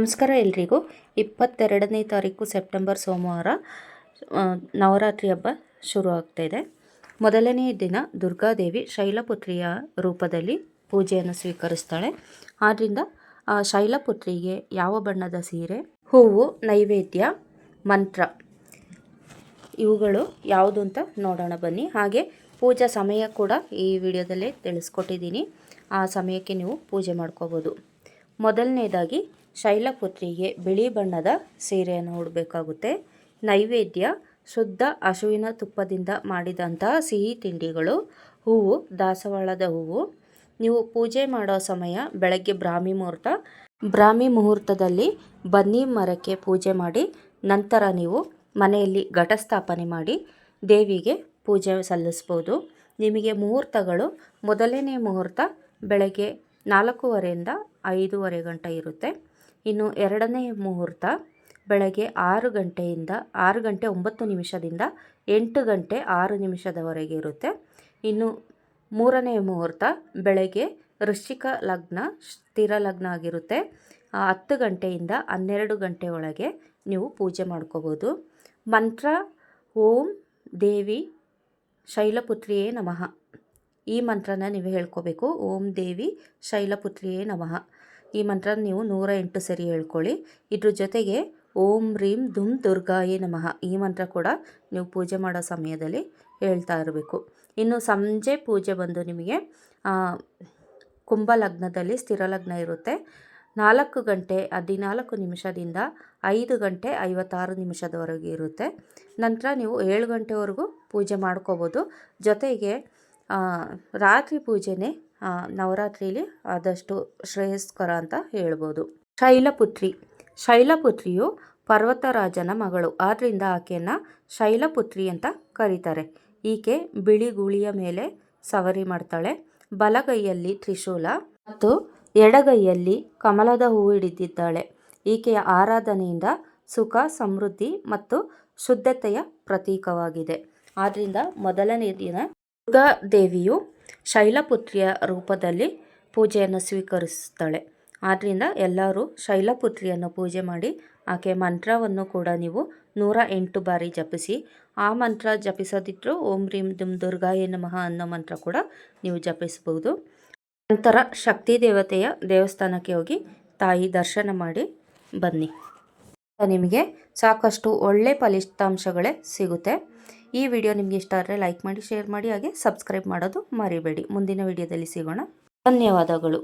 ನಮಸ್ಕಾರ ಎಲ್ರಿಗೂ. ಇಪ್ಪತ್ತೆರಡನೇ ತಾರೀಕು ಸೆಪ್ಟೆಂಬರ್ ಸೋಮವಾರ ನವರಾತ್ರಿ ಹಬ್ಬ ಶುರು ಆಗ್ತಾ ಇದೆ. ಮೊದಲನೇ ದಿನ ದುರ್ಗಾದೇವಿ ಶೈಲಪುತ್ರಿಯ ರೂಪದಲ್ಲಿ ಪೂಜೆಯನ್ನು ಸ್ವೀಕರಿಸ್ತಾಳೆ. ಆದ್ದರಿಂದ ಶೈಲಪುತ್ರಿಗೆ ಯಾವ ಬಣ್ಣದ ಸೀರೆ, ಹೂವು, ನೈವೇದ್ಯ, ಮಂತ್ರ, ಇವುಗಳು ಯಾವುದು ಅಂತ ನೋಡೋಣ ಬನ್ನಿ. ಹಾಗೆ ಪೂಜಾ ಸಮಯ ಕೂಡ ಈ ವಿಡಿಯೋದಲ್ಲೇ ತಿಳಿಸ್ಕೊಟ್ಟಿದ್ದೀನಿ. ಆ ಸಮಯಕ್ಕೆ ನೀವು ಪೂಜೆ ಮಾಡ್ಕೋಬೋದು. ಮೊದಲನೇದಾಗಿ ಶೈಲಪುತ್ರಿಗೆ ಬಿಳಿ ಬಣ್ಣದ ಸೀರೆಯನ್ನು ಉಡಬೇಕಾಗುತ್ತೆ. ನೈವೇದ್ಯ, ಶುದ್ಧ ಹಸುವಿನ ತುಪ್ಪದಿಂದ ಮಾಡಿದಂತಹ ಸಿಹಿ ತಿಂಡಿಗಳು, ಹೂವು, ದಾಸವಾಳದ ಹೂವು. ನೀವು ಪೂಜೆ ಮಾಡೋ ಸಮಯ ಬೆಳಗ್ಗೆ ಬ್ರಾಹ್ಮಿ ಮುಹೂರ್ತ. ಬ್ರಾಹ್ಮಿ ಮುಹೂರ್ತದಲ್ಲಿ ಬನ್ನಿ ಮರಕ್ಕೆ ಪೂಜೆ ಮಾಡಿ, ನಂತರ ನೀವು ಮನೆಯಲ್ಲಿ ಘಟಸ್ಥಾಪನೆ ಮಾಡಿ ದೇವಿಗೆ ಪೂಜೆ ಸಲ್ಲಿಸ್ಬೋದು ನಿಮಗೆ ಮುಹೂರ್ತಗಳು ಮೊದಲನೇ ಮುಹೂರ್ತ ಬೆಳಗ್ಗೆ ನಾಲ್ಕೂವರೆಯಿಂದ ಐದೂವರೆ ಗಂಟೆ ಇರುತ್ತೆ. ಇನ್ನು ಎರಡನೇ ಮುಹೂರ್ತ ಬೆಳಗ್ಗೆ ಆರು ಗಂಟೆಯಿಂದ ಆರು ಗಂಟೆ ಒಂಬತ್ತು ನಿಮಿಷದಿಂದ ಎಂಟು ಗಂಟೆ ಆರು ನಿಮಿಷದವರೆಗೆ ಇರುತ್ತೆ. ಇನ್ನು ಮೂರನೇ ಮುಹೂರ್ತ ಬೆಳಗ್ಗೆ ವೃಶ್ಚಿಕ ಲಗ್ನ, ಸ್ಥಿರ ಲಗ್ನ ಆಗಿರುತ್ತೆ. ಹತ್ತು ಗಂಟೆಯಿಂದ ಹನ್ನೆರಡು ಗಂಟೆ ಒಳಗೆ ನೀವು ಪೂಜೆ ಮಾಡ್ಕೋಬೋದು. ಮಂತ್ರ, ಓಂ, ದೇವಿ, ಶೈಲಪುತ್ರಿಯೇ ನಮಃ. ಈ ಮಂತ್ರನ ನೀವು ಹೇಳ್ಕೋಬೇಕು. ಓಂ, ದೇವಿ, ಶೈಲಪುತ್ರಿಯೇ ನಮಃ. ಈ ಮಂತ್ರ ನೀವು ನೂರ ಎಂಟು ಸರಿ ಹೇಳ್ಕೊಳ್ಳಿ. ಇದ್ರ ಜೊತೆಗೆ ಓಂ ರೀಂ ಧುಮ್ ದುರ್ಗಾಯೇ ನಮಃ. ಈ ಮಂತ್ರ ಕೂಡ ನೀವು ಪೂಜೆ ಮಾಡೋ ಸಮಯದಲ್ಲಿ ಹೇಳ್ತಾ ಇರಬೇಕು. ಇನ್ನು ಸಂಜೆ ಪೂಜೆ ಬಂದು ನಿಮಗೆ ಕುಂಭ ಲಗ್ನದಲ್ಲಿ ಸ್ಥಿರ ಲಗ್ನ ಇರುತ್ತೆ. ನಾಲ್ಕು ಗಂಟೆ, ಹದಿನಾಲ್ಕು ನಿಮಿಷದಿಂದ ಐದು ಗಂಟೆ ಐವತ್ತಾರು ನಿಮಿಷದವರೆಗೆ ಇರುತ್ತೆ. ನಂತರ ನೀವು ಏಳು ಗಂಟೆವರೆಗೂ ಪೂಜೆ ಮಾಡ್ಕೋಬೋದು. ಜೊತೆಗೆ ರಾತ್ರಿ ಪೂಜೆನೇ ನವರಾತ್ರಿಲಿ ಆದಷ್ಟು ಶ್ರೇಯಸ್ಕರ ಅಂತ ಹೇಳ್ಬೋದು. ಶೈಲಪುತ್ರಿ. ಶೈಲಪುತ್ರಿಯು ಪರ್ವತರಾಜನ ಮಗಳು. ಆದ್ದರಿಂದ ಆಕೆಯನ್ನು ಶೈಲಪುತ್ರಿ ಅಂತ ಕರೀತಾರೆ. ಈಕೆ ಬಿಳಿ ಗೂಳಿಯ ಮೇಲೆ ಸವರಿ ಮಾಡ್ತಾಳೆ. ಬಲಗೈಯಲ್ಲಿ ತ್ರಿಶೂಲ ಮತ್ತು ಎಡಗೈಯಲ್ಲಿ ಕಮಲದ ಹೂ ಹಿಡಿದಿದ್ದಾಳೆ. ಈಕೆಯ ಆರಾಧನೆಯಿಂದ ಸುಖ, ಸಮೃದ್ಧಿ ಮತ್ತು ಶುದ್ಧತೆಯ ಪ್ರತೀಕವಾಗಿದೆ. ಆದ್ದರಿಂದ ಮೊದಲನೇ ದಿನ ದುರ್ಗಾ ದೇವಿಯು ಶೈಲಪುತ್ರಿಯ ರೂಪದಲ್ಲಿ ಪೂಜೆಯನ್ನು ಸ್ವೀಕರಿಸ್ತಾಳೆ ಆದ್ದರಿಂದ ಎಲ್ಲರೂ ಶೈಲಪುತ್ರಿಯನ್ನು ಪೂಜೆ ಮಾಡಿ ಆಕೆ ಮಂತ್ರವನ್ನು ಕೂಡ ನೀವು ನೂರ ಎಂಟು ಬಾರಿ ಜಪಿಸಿ, ಆ ಮಂತ್ರ ಜಪಿಸದಿದ್ದರೂ ಓಂ ರೀಂ ದುಮ್ ದುರ್ಗಾಯ ನಮಃ ಅನ್ನೋ ಮಂತ್ರ ಕೂಡ ನೀವು ಜಪಿಸಬಹುದು. ನಂತರ ಶಕ್ತಿ ದೇವತೆಯ ದೇವಸ್ಥಾನಕ್ಕೆ ಹೋಗಿ ತಾಯಿ ದರ್ಶನ ಮಾಡಿ ಬನ್ನಿ. ನಿಮಗೆ ಸಾಕಷ್ಟು ಒಳ್ಳೆ ಫಲಿತಾಂಶಗಳೇ ಸಿಗುತ್ತೆ. ಈ ವಿಡಿಯೋ ನಿಮಗೆ ಇಷ್ಟ ಆದರೆ ಲೈಕ್ ಮಾಡಿ, ಶೇರ್ ಮಾಡಿ, ಹಾಗೆ ಸಬ್ಸ್ಕ್ರೈಬ್ ಮಾಡೋದು ಮರಿಬೇಡಿ. ಮುಂದಿನ ವಿಡಿಯೋದಲ್ಲಿ ಸಿಗೋಣ. ಧನ್ಯವಾದಗಳು.